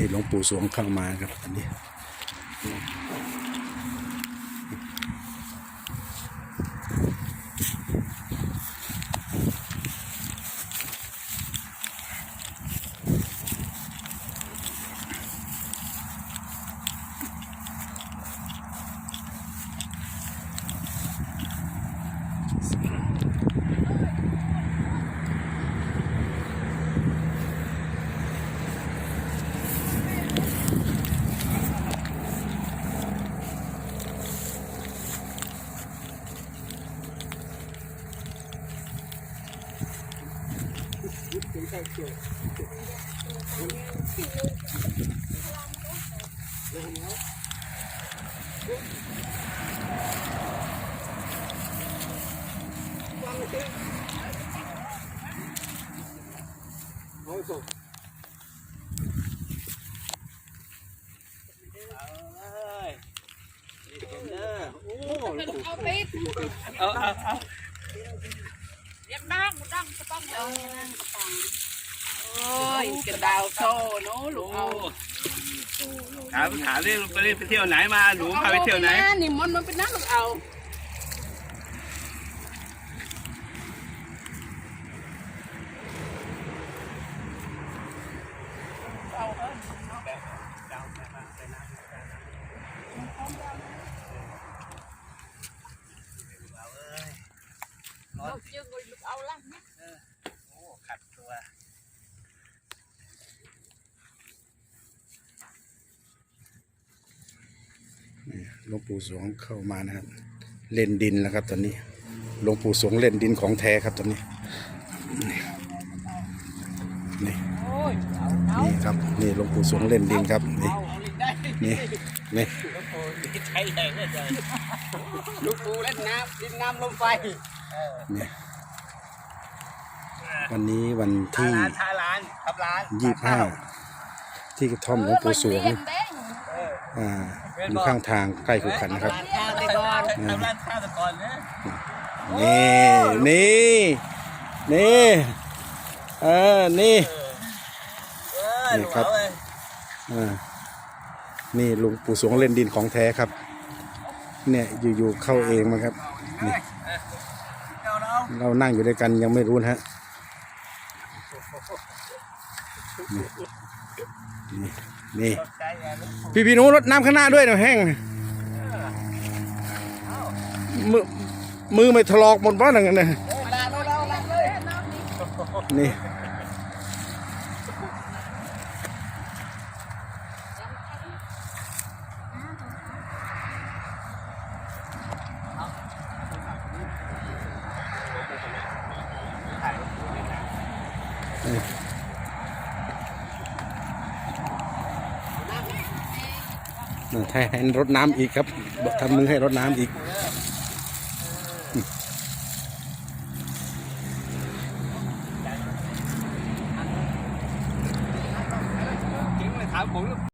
นี่หลวงปู่สวงเข้ามาครับอันนี้ เอาปิดเอาเอาเอาเรียกดังดังสะต้องเอาโอ้ ยกระดาวโซ่เนาะลูกเอาถามถามเรื่องไปเล่นไปเที่ยวไหนมาหนูพาไปเที่ยวไหนนี่มันมันเป็นนั่นลูกเอาลูกยืนลูกเอาละโอ้ขัดตัว หลวงปู่สวงเข้ามานะครับ เล่นดินแล้วครับตอนนี้หลวงปู่สวงเล่นดินของแท้ครับตอนนี้นี่นี่โอ้ยเอาเอานี่ครับนี่หลวงปู่สวงเล่นดินครับนี่เอาเล่นได้นี่นี่ใช้แรงเลยจ้ะลูกปูเล่นน้ำดินน้ำลมไฟนี่วันนี้วันทาที่ร้านทาร้านทับร้านยี่ห้าที่กระท่อมหลวงปู่สวง อ่าอยู่ข้างทางใกล้ขุขันธ์นะครับทาตะกอนทับร้านทาตะกอนนะนี่นี่นี่เออนี่เออหนูเอาเลยอ่านี่หลุงปู่สวงเล่นดินของแท้ครับ เนี่ยอยู่ๆเข้าเองมาครับนี่เอาเราเรานั่งอยู่ด้วยกันยังไม่รู้นะฮะ นี่นี่นี่ใจแรงลูกพี่พี่หนูรดน้ำข้างหน้าด้วยหน่อยแห้งมือมือไม่ถลอกหมดบ้านอย่างนั้นนะเให้ให้รดน้ำอีกครับทำมือให้รดน้ำอีกจริงเลยถามผม